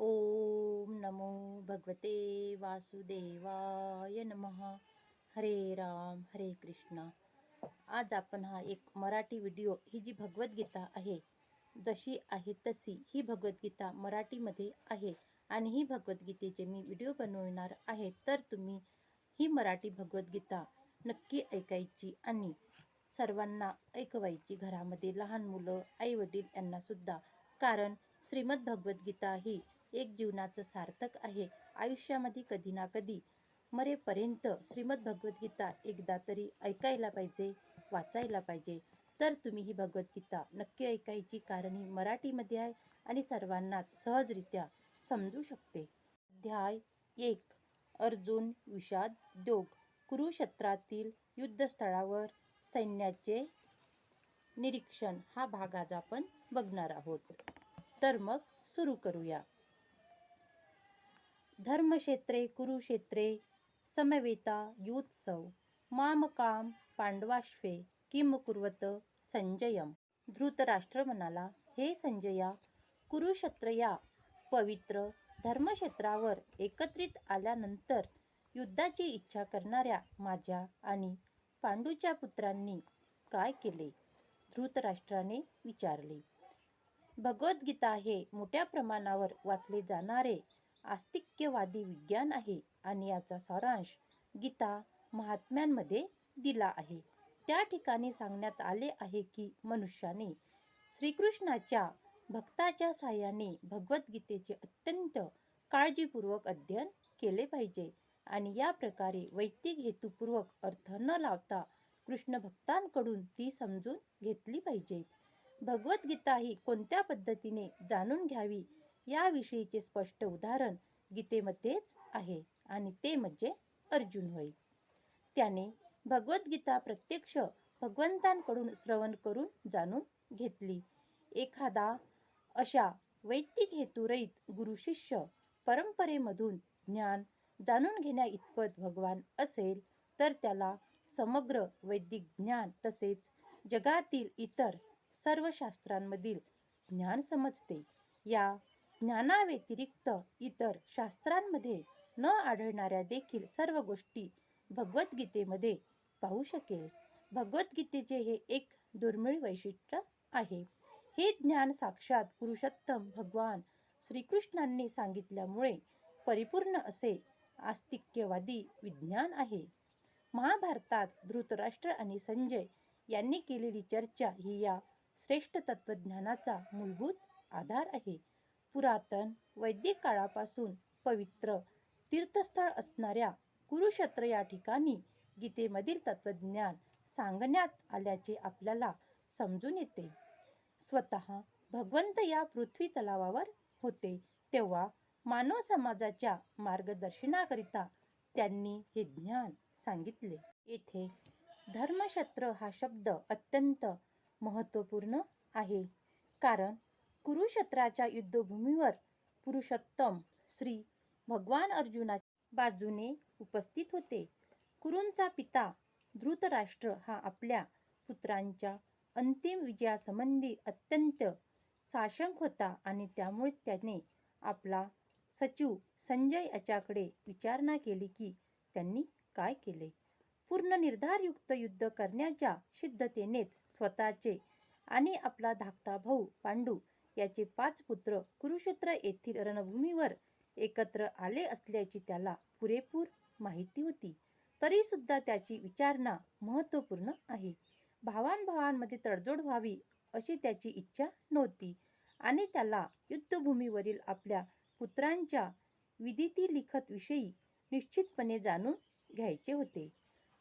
ओम नमो भगवते वासुदेवाय नमः. हरे राम हरे कृष्णा. आज आपण हा एक मराठी व्हिडिओ ही जी भगवद्गीता आहे जशी आहे तशी ही भगवद्गीता मराठीमध्ये आहे आणि ही भगवद्गीतेचे मी व्हिडिओ बनवणार आहे तर तुम्ही ही मराठी भगवद्गीता नक्की ऐकायची आणि सर्वांना ऐकवायची घरामध्ये लहान मुलं आईवडील यांनासुद्धा कारण श्रीमद भगवद्गीता ही एक जीवनाचं सार्थक आहे. आयुष्यामध्ये कधी ना कधी मरेपर्यंत श्रीमद भगवद्गीता एकदा तरी ऐकायला पाहिजे वाचायला पाहिजे. तर तुम्ही ही भगवद्गीता नक्की ऐकायची कारण ही मराठीमध्ये आहे आणि सर्वांनाच सहजरित्या समजू शकते. अध्याय एक. अर्जुन विषाद दोग कुरुक्षेत्रातील युद्धस्थळावर सैन्याचे निरीक्षण. हा भाग आज आपण बघणार आहोत. तर मग सुरू करूया. धर्मक्षेत्रे कुरुक्षेत्रे समवेता युत्सव मामकाम पांडवाश्वे किम कुर्वत संजयम. धृतराष्ट्र म्हणाला हे संजया कुरुक्षेत्र या पवित्र धर्मक्षेत्रावर एकत्रित आल्यानंतर युद्धाची इच्छा करणाऱ्या माझ्या आणि पांडूच्या पुत्रांनी काय केले? धृतराष्ट्राने विचारले. भगवद्गीता हे मोठ्या प्रमाणावर वाचले जाणारे आस्तिक्यवादी विज्ञान आहे आणि याचा सारांश गीता महात्म्यांमध्ये दिला आहे. त्या ठिकाणी सांगण्यात आले आहे की मनुष्याने श्रीकृष्णाच्या भक्ताच्या साह्याने भगवद्गीतेचे अत्यंत काळजीपूर्वक अध्ययन केले पाहिजे आणि या प्रकारे वैयक्तिक हेतुपूर्वक अर्थ न लावता कृष्ण भक्तांकडून ती समजून घेतली पाहिजे. भगवद्गीता ही कोणत्या पद्धतीने जाणून घ्यावी याविषयीचे स्पष्ट उदाहरण गीतेमध्येच आहे आणि ते म्हणजे अर्जुन होय. त्याने भगवद्गीता प्रत्यक्ष भगवंतांकडून श्रवण करून जाणून घेतली. एखादा अशा वैयक्तिक हेतुरहित गुरु शिष्य परंपरेमधून ज्ञान जाणून घेण्या इतपत भगवान असेल तर त्याला समग्र वैदिक ज्ञान तसेच जगातील इतर सर्व शास्त्रांमधील ज्ञान समजते. या ज्ञानाव्यतिरिक्त इतर शास्त्रांमध्ये न आढळणाऱ्या देखील सर्व गोष्टी भगवद्गीतेमध्ये पाहू शकेल. भगवद्गीतेचे हे एक दुर्मिळ वैशिष्ट्य आहे. हे ज्ञान साक्षात पुरुषोत्तम भगवान श्रीकृष्णांनी सांगितल्यामुळे परिपूर्ण असे आस्तिक्यवादी विज्ञान आहे. महाभारतात धृतराष्ट्र आणि संजय यांनी केलेली चर्चा ही या श्रेष्ठ तत्वज्ञानाचा मूलभूत आधार आहे. पुरातन वैदिक काळापासून पवित्र तीर्थस्थळ असणाऱ्या कुरुक्षेत्र या ठिकाणी गीतेमधील तत्त्वज्ञान सांगण्यात आल्याचे आपल्याला समजून येते. स्वतः भगवंत या पृथ्वी तलावावर होते तेव्हा मानव समाजाच्या मार्गदर्शनाकरिता त्यांनी हे ज्ञान सांगितले. येथे धर्मक्षेत्र हा शब्द अत्यंत महत्त्वपूर्ण आहे कारण कुरुक्षेत्राच्या युद्धभूमीवर पुरुषोत्तम श्री भगवान अर्जुनाच्या बाजूने उपस्थित होते. कुरूंचा पिता धृतराष्ट्र हा आपल्या पुत्रांच्या अंतिम विजयासंबंधी अत्यंत साशंक होता आणि त्यामुळेच त्याने आपला सचिव संजय याच्याकडे विचारणा केली की त्यांनी काय केले. पूर्ण निर्धारयुक्त युद्ध करण्याच्या सिद्धतेनेच स्वतःचे आणि आपला धाकटा भाऊ पांडू याचे पाच पुत्र कुरुक्षेत्र येथील रणभूमीवर एकत्र आले असल्याची त्याला पुरेपूर माहिती होती. तरी सुद्धा त्याची विचारणा महत्त्वपूर्ण आहे. भावांभावांमध्ये तडजोड व्हावी अशी त्याची इच्छा नव्हती आणि त्याला युद्धभूमीवरील आपल्या पुत्रांच्या विदिती लिखत विषयी निश्चितपणे जाणून घ्यायचे होते.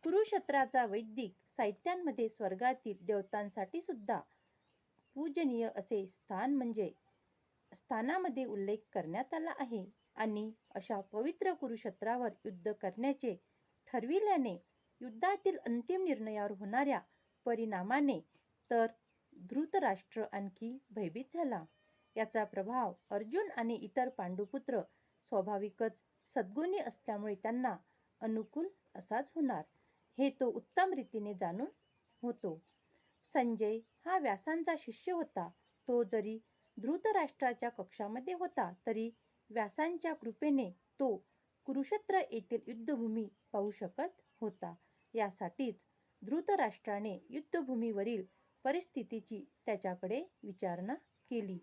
कुरुक्षेत्राचा वैदिक साहित्यांमध्ये स्वर्गातील देवतांसाठी सुद्धा पूजनीय असे स्थान म्हणजे स्थानामध्ये उल्लेख करण्यात आला आहे आणि अशा पवित्र कुरुक्षेत्रावर युद्ध करण्याचे ठरविल्याने युद्धातील अंतिम निर्णयावर होणाऱ्या परिणामाने तर धृतराष्ट्र आणखी भयभीत झाला. याचा प्रभाव अर्जुन आणि इतर पांडुपुत्र स्वाभाविकच सद्गुणी असल्यामुळे त्यांना अनुकूल असाच होणार हे तो उत्तम रीतीने जाणून होतो. संजय हा व्यासांचा शिष्य होता तो जरी धृतराष्ट्राच्या कक्षामध्ये होता तरी व्यासांच्या कृपेने तो कुरुक्षेत्र येथील युद्धभूमी पाहू शकत होता. यासाठीच धृतराष्ट्राने युद्धभूमीवरील परिस्थितीची त्याच्याकडे विचारणा केली.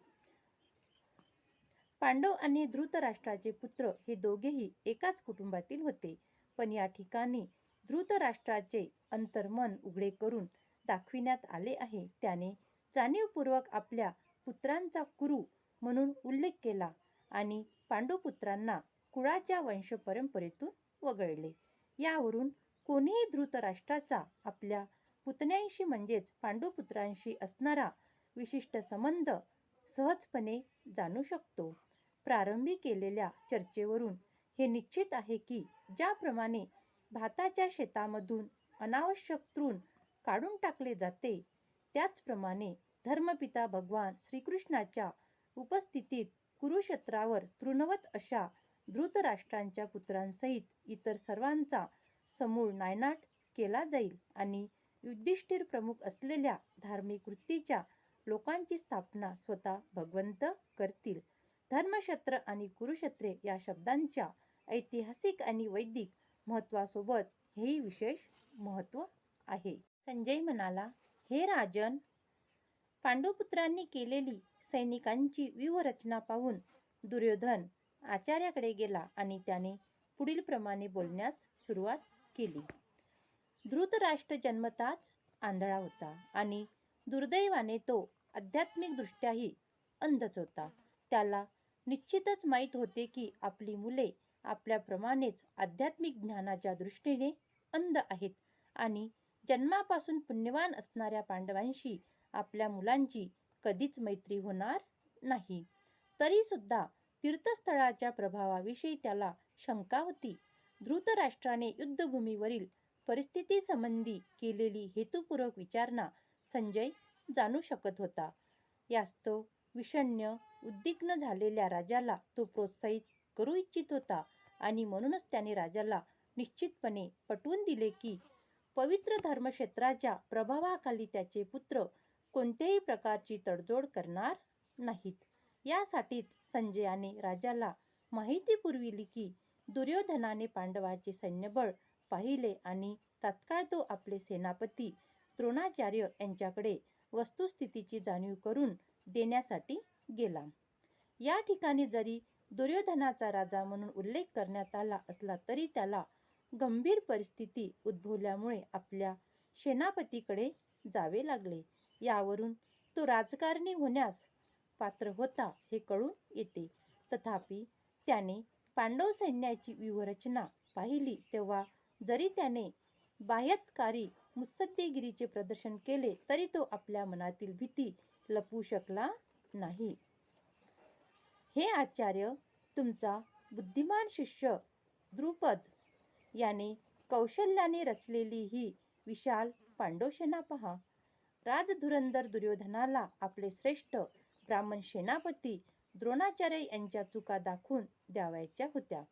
पांडव आणि धृतराष्ट्राचे पुत्र हे दोघेही एकाच कुटुंबातील होते. पण या ठिकाणी धृतराष्ट्राचे अंतर्मन उघडे करून दाखविण्यात आले आहे. त्याने जाणीवपूर्वक आपल्या पुत्रांचा कुरु म्हणून उल्लेख केला आणि पांडुपुत्रांना कुळाच्या वंशपरंपरेतून वगळले. यावरून कोणीही धृतराष्ट्राचा आपल्या पुतण्यांशी म्हणजेच पांडुपुत्रांशी असणारा विशिष्ट संबंध सहजपणे जाणू शकतो. प्रारंभी केलेल्या चर्चेवरून हे निश्चित आहे की ज्याप्रमाणे भाताच्या शेतामधून अनावश्यक तृण काढून टाकले जाते, त्याचप्रमाणे धर्मपिता भगवान श्रीकृष्णाच्या उपस्थितीत कुरुक्षेत्रावर तृणवत अशा धृतराष्ट्रांच्या पुत्रांसहित इतर सर्वांचा समूळ नायनाट केला जाईल आणि युधिष्ठिर प्रमुख असलेल्या धार्मिक वृत्तीच्या लोकांची स्थापना स्वतः भगवंत करतील. धर्मक्षेत्र आणि कुरुक्षेत्रे या शब्दांच्या ऐतिहासिक आणि वैदिक महत्त्वासोबत हेही विशेष महत्त्व आहे. संजय म्हणाला, हे राजन, पांडुपुत्रांनी केलेली सैनिकांची व्यूहरचना पाहून दुर्योधन आचार्याकडे गेला आणि त्याने पुढीलप्रमाणे बोलण्यास सुरुवात केली. धृतराष्ट्र जन्मताच आंधळा होता आणि दुर्दैवाने तो आध्यात्मिकदृष्ट्याही अंधच होता. त्याला निश्चितच माहीत होते की आपली मुले आपल्याप्रमाणेच आध्यात्मिक ज्ञानाच्या दृष्टीने अंध आहेत आणि जन्मापासून पुण्यवान असणाऱ्या पांडवांशी आपल्या मुलांची कधीच मैत्री होणार नाही. तरीसुद्धा तीर्थस्थळाच्या प्रभावाविषयी त्याला शंका होती. धृतराष्ट्राने युद्धभूमीवरील परिस्थितीसंबंधी केलेली हेतुपूर्वक विचारणा संजय जाणू शकत होता. यास्तव विषण्य उद्विग्न झालेल्या राजाला तो प्रोत्साहित करू इच्छित होता आणि म्हणूनच त्याने राजाला निश्चितपणे पटवून दिले की पवित्र धर्मक्षेत्राच्या प्रभावाखाली त्याचे पुत्र कोणत्याही प्रकारची तडजोड करणार नाहीत. यासाठीच संजयाने राजाला माहिती पुरविली की दुर्योधनाने पांडवांचे सैन्यबळ पाहिले आणि तात्काळ तो आपले सेनापती द्रोणाचार्य यांच्याकडे वस्तुस्थितीची जाणीव करून देण्यासाठी गेला. या ठिकाणी जरी दुर्योधनाचा राजा म्हणून उल्लेख करण्यात आला असला तरी त्याला गंभीर परिस्थिती उद्भवल्यामुळे आपल्या सेनापतीकडे जावे लागले. यावरून तो राजकारणी होण्यास पात्र होता हे कळून येते. तथापि त्याने पांडव सैन्याची व्यूहरचना पाहिली तेव्हा जरी त्याने बाह्यतकारी मुत्सद्देगिरीचे प्रदर्शन केले तरी तो आपल्या मनातील भीती लपवू शकला नाही. हे आचार्य, तुमचा बुद्धिमान शिष्य द्रुपद याने कौशल्याने रचलेली ही विशाल पांडवसेना पहा. राजधुरंदर दुर्योधनाला आपले श्रेष्ठ ब्राह्मण सेनापती द्रोणाचार्य यांच्या चुका दाखवून द्यावयाच्या होत्या.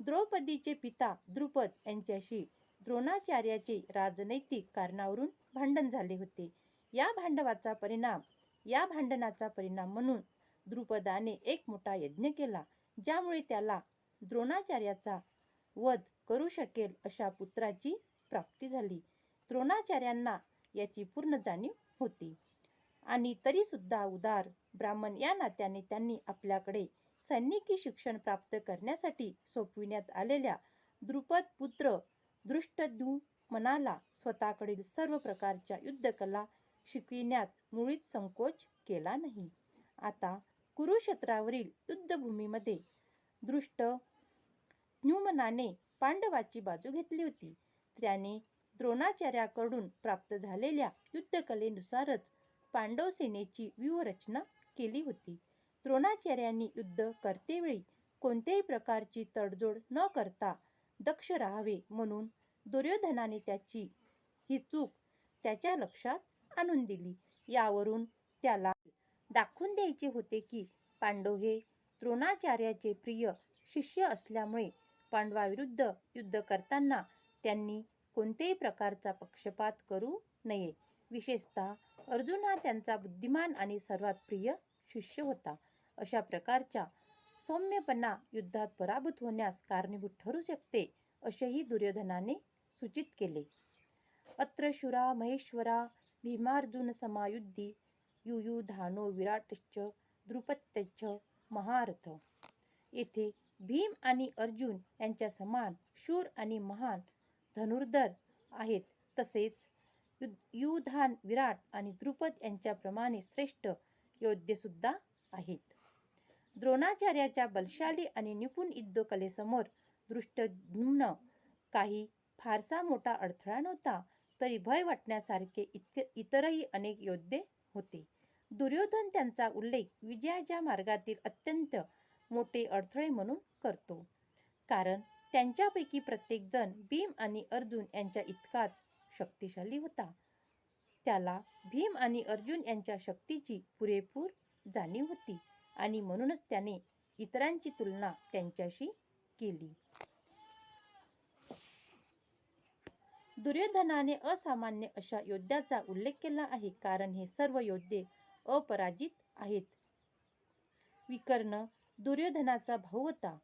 द्रौपदीचे पिता द्रुपद यांच्याशी द्रोणाचार्याचे राजनैतिक कारणावरून भांडण झाले होते. या भांडवाचा परिणाम या भांडणाचा परिणाम म्हणून द्रुपदाने एक मोठा यज्ञ केला, ज्यामुळे त्याला द्रोणाचार्याचा वध करू शकेल अशा पुत्राची प्राप्ती झाली. द्रोणाचार्यांना याची पूर्ण जाणीव होती आणि तरीसुद्धा उदार ब्राह्मण या नात्याने त्यांनी आपल्याकडे सैनिकी शिक्षण प्राप्त करण्यासाठी सोपविण्यात आलेल्या द्रुपदपुत्र धृष्टद्युम्नाला स्वतःकडील सर्व प्रकारच्या युद्धकला शिकविण्यात मुळीच संकोच केला नाही. आता कुरुक्षेत्रावरील युद्धभूमीमध्ये दृष्ट न्यूमनाने पांडवाची बाजू घेतली होती. त्याने द्रोणाचार्याकडून प्राप्त झालेल्या युद्धकलेनुसारच पांडव सेनेची व्यूहरचना केली होती. द्रोणाचार्यांनी युद्ध करतेवेळी कोणत्याही प्रकारची तडजोड न करता दक्ष राहावे म्हणून दुर्योधनाने त्याची ही चूक त्याच्या लक्षात आणून दिली. यावरून त्याला दाखवून द्यायचे होते की पांडव हे द्रोणाचार्याचे प्रिय शिष्य असल्यामुळे पांडवांविरुद्ध युद्ध करताना त्यांनी कोणत्याही प्रकारचा पक्षपात करू नये. विशेषतः अर्जुन हा त्यांचा बुद्धिमान आणि सर्वात प्रिय शिष्य होता. अशा प्रकारच्या सौम्यपणा युद्धात पराभूत होण्यास कारणीभूत ठरू शकते असेही दुर्योधनाने सूचित केले अत्र शुरा महेश्वरा भीमार्जुन समायुद्धी युयुधानो विराटश्च द्रुपत्यश्च महारथ येथे भीम आणि अर्जुन यांच्या समान शूर आणि महान धनुर्धर आहेत. तसेच युधान विराट आणि द्रुपद यांच्याप्रमाणे श्रेष्ठ योद्धेसुद्धा आहेत. द्रोणाचार्याच्या बलशाली आणि निपुण युद्धकलेसमोर दृष्टद्युम्न काही फारसा मोठा अडथळा नव्हता तरी भय वाटण्यासारखे इतके इतरही अनेक योद्धे होते. दुर्योधन त्यांचा उल्लेख विजयाच्या मार्गातील अत्यंत मोठे अडथळे म्हणून करतो. कारण त्यांच्यापैकी प्रत्येकजण भीम आणि अर्जुन यांच्या इतकाच शक्तिशाली होता. त्याला भीम आणि अर्जुन यांच्या शक्तीची पुरेपूर जाणीव होती आणि म्हणूनच त्याने इतरांची तुलना त्यांच्याशी केली. दुर्योधनाने असामान्य अशा योद्ध्याचा उल्लेख केला आहे कारण हे सर्व योद्धे अपराजित आहेत. विकर्ण दुर्योधनाचा भाऊ होता.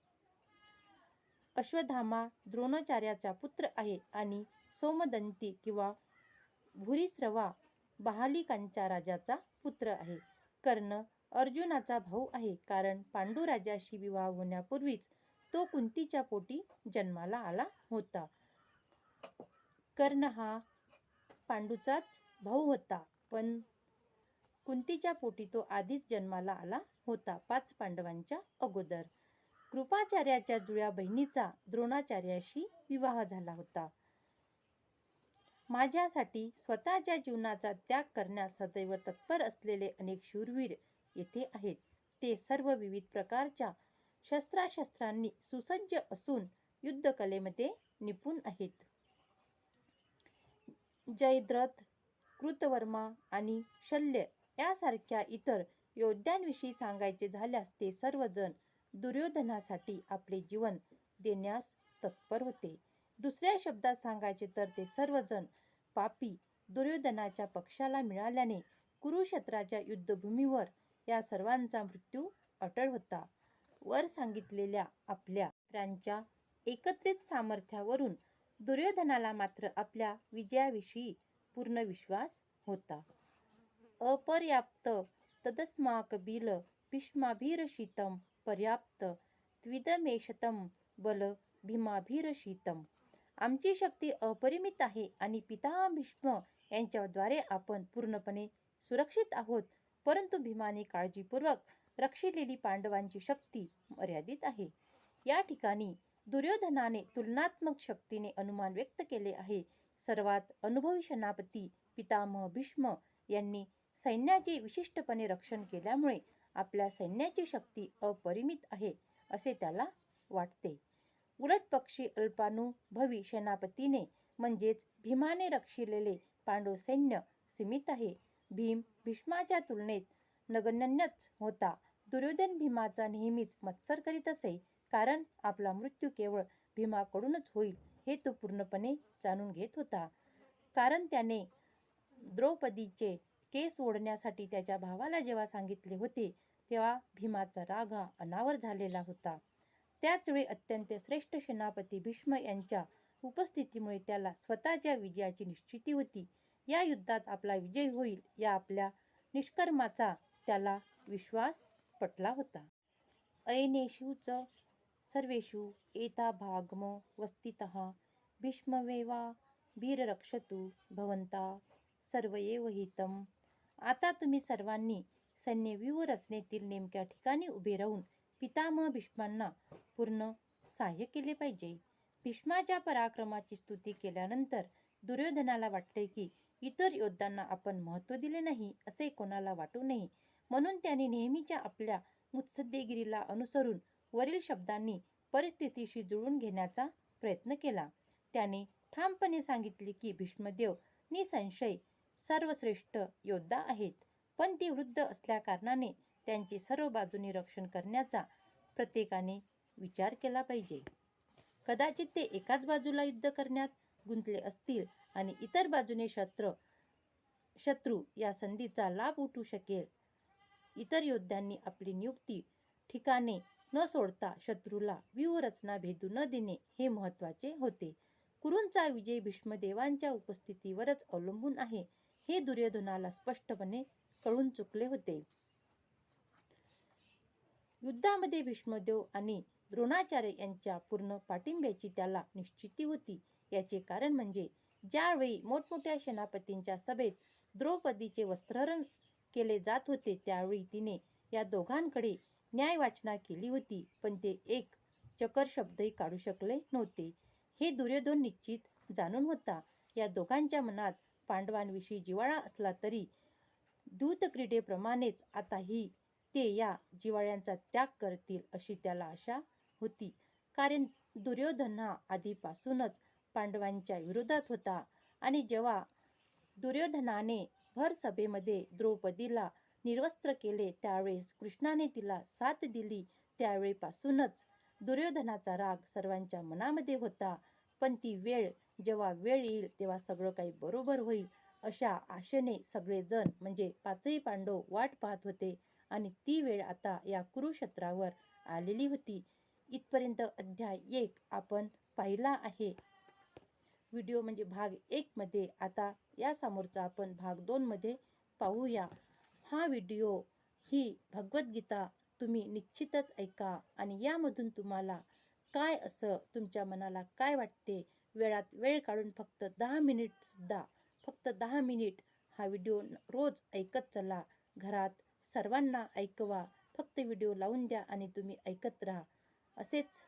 अश्वधामा द्रोणाचार्याचा पुत्र आहे आणि सोमदंती किंवा भुरीस्रवा बहालिकांच्या राजाचा पुत्र आहे. कर्ण अर्जुनाचा भाऊ आहे कारण पांडुराजाशी विवाह होण्यापूर्वीच तो कुंतीच्या पोटी जन्माला आला होता. कर्ण हा पांडूचाच भाऊ होता पण कुंतीच्या पोटी तो आधीच जन्माला आला होता पाच पांडवांच्या अगोदर. कृपाचार्याच्या जुळ्या बहिणीचा द्रोणाचार्याशी विवाह झाला होता. माझ्यासाठी स्वतःच्या जीवनाचा त्याग करण्यास सदैव तत्पर असलेले अनेक शूरवीर येथे आहेत. ते सर्व विविध प्रकारच्या शस्त्राशस्त्रांनी सुसज्ज असून युद्धकलेमध्ये निपुण आहेत. जयद्रथ कृतवर्मा आणि शल्य यासारख्या इतर योद्ध्यांविषयी सांगायचे झाल्यास ते सर्वजण दुर्योधनासाठी आपले जीवन देण्यास तत्पर होते. दुसऱ्या शब्दात सांगायचे तर ते सर्वजण पापी दुर्योधनाच्या पक्षाला मिळाल्याने कुरुक्षेत्राच्या युद्धभूमीवर या सर्वांचा मृत्यू अटळ होता. वर सांगितलेल्या आपल्या त्यांच्या एकत्रित सामर्थ्यावरून दुर्योधनाला मात्र आपल्या विजयाविषयी पूर्ण विश्वास होता. अपर्याप्त तदस्माकबिल भीष्माभिरक्षितं पर्याप्त त्विदमेशतं बल भीमाभिरक्षितं आमची शक्ती अपरिमित आहे आणि पिता भीष्म यांच्याद्वारे आपण पूर्णपणे सुरक्षित आहोत परंतु भीमाने काळजीपूर्वक रक्षिलेली पांडवांची शक्ती मर्यादित आहे. या ठिकाणी दुर्योधनाने तुलनात्मक शक्तीने अनुमान व्यक्त केले आहे. सर्वात अनुभवी सेनापती पितामह भीष्म यांनी सैन्याचे विशिष्टपणे रक्षण केल्यामुळे आपल्या सैन्याची शक्ती अपरिमित आहे असे त्याला वाटते. उलट पक्षी अल्पानुभवी सेनापतीने म्हणजेच भीमाने रक्षिलेले पांडव सैन्य सीमित आहे. भीम भीष्माच्या तुलनेत नगण्यच होता. दुर्योधन भीमाचा नेहमीच मत्सर करीत असे कारण आपला मृत्यू केवळ भीमाकडूनच होईल हे तो पूर्णपणे जाणून घेत होता. कारण त्याने द्रौपदीचे केस ओढण्यासाठी त्याच्या भावाला जेव्हा सांगितले होते तेव्हा भीमाचा राग हा अनावर झालेला होता. त्याचवेळी अत्यंत श्रेष्ठ सेनापती भीष्म यांच्या उपस्थितीमुळे त्याला स्वतःच्या विजयाची निश्चिती होती. या युद्धात आपला विजय होईल या आपल्या निष्कर्माचा त्याला विश्वास पटला होता. अयनेषु च सर्वेषु एताभागमवस्थितः भीष्ममेवा वीररक्षतु भवन्ता सर्व एव हितम आता तुम्ही सर्वांनी सैन्यव्यूह रचनेतील नेमक्या ठिकाणी उभे राहून पितामह भीष्मांना पूर्ण सहाय्य केले पाहिजे. भीष्माच्या पराक्रमाची स्तुती केल्यानंतर दुर्योधनाला वाटले की इतर योद्धांना आपण महत्त्व दिले नाही असे कोणाला वाटू नये. म्हणून त्याने नेहमीच्या आपल्या मुत्सद्देगिरीला अनुसरून वरील शब्दांनी परिस्थितीशी जुळून घेण्याचा प्रयत्न केला. त्याने ठामपणे सांगितले की भीष्मदेव निसंशय सर्वश्रेष्ठ योद्धा आहेत. पण ती वृद्ध असल्याकारणाने त्यांचे सर्व बाजूने रक्षण करण्याचा प्रत्येकाने विचार केला पाहिजे. कदाचित ते एकाच बाजूला युद्ध करण्यात गुंतले असतील आणि इतर बाजूने शत्र शत्रू या संधीचा लाभ उठू शकेल. इतर योद्ध्यांनी आपली नियुक्ती ठिकाणे न सोडता शत्रूला व्यूहरचना भेदू न देणे हे महत्त्वाचे होते. कुरूंचा विजय भीष्मदेवांच्या उपस्थितीवरच अवलंबून आहे. हे दुर्योधनाला स्पष्टपणे कळून चुकले होते. युद्धामध्ये भीष्मदेव आणि द्रोणाचार्य यांच्या पूर्ण पाठिंब्याची त्याला निश्चिती होती. याचे कारण म्हणजे ज्यावेळी मोठमोठ्या सेनापतींच्या सभेत द्रौपदीचे वस्त्रहरण केले जात होते त्यावेळी तिने या दोघांकडे न्याय वाचना केली होती पण ते एक चकर शब्दही काढू शकले नव्हते. हे दुर्योधन निश्चित जाणून होता. या दोघांच्या मनात पांडवांविषयी जिव्हाळा असला तरी दूतक्रीडेप्रमाणेच आताही ते या जिव्हाळ्यांचा त्याग करतील अशी त्याला आशा होती. कारण दुर्योधन हा आधीपासूनच पांडवांच्या विरोधात होता आणि जेव्हा दुर्योधनाने भर सभेमध्ये द्रौपदीला निर्वस्त्र केले त्यावेळेस कृष्णाने तिला साथ दिली. त्यावेळेपासूनच दुर्योधनाचा राग सर्वांच्या मनामध्ये होता. पण ती वेळ जेव्हा वेळ येईल तेव्हा सगळं काही बरोबर होईल अशा आशेने सगळेजण म्हणजे पाचही पांडव वाट पाहत होते आणि ती वेळ आता या कुरुक्षेत्रावर आलेली होती. इथपर्यंत अध्याय एक आपण पाहिला आहे. व्हिडिओ म्हणजे भाग एकमध्ये आता या समोरचा आपण भाग दोनमध्ये पाहूया. हा व्हिडिओ ही भगवद्गीता तुम्ही निश्चितच ऐका आणि यामधून तुम्हाला काय असं तुमच्या मनाला काय वाटते? वेळात वेळ काढून फक्त दहा मिनिटसुद्धा फक्त दहा मिनिट हा व्हिडिओ रोज ऐकत चला. घरात सर्वांना ऐकवा. फक्त व्हिडिओ लावून द्या आणि तुम्ही ऐकत राहा. असेच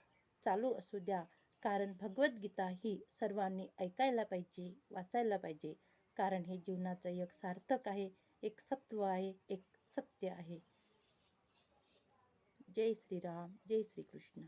चालू असू द्या. कारण भगवद्गीता ही सर्वांनी ऐकायला पाहिजे वाचायला पाहिजे. कारण हे जीवनाचं एक सार्थक आहे एक सत्व आहे एक सत्य आहे. जय श्रीराम जय श्रीकृष्ण.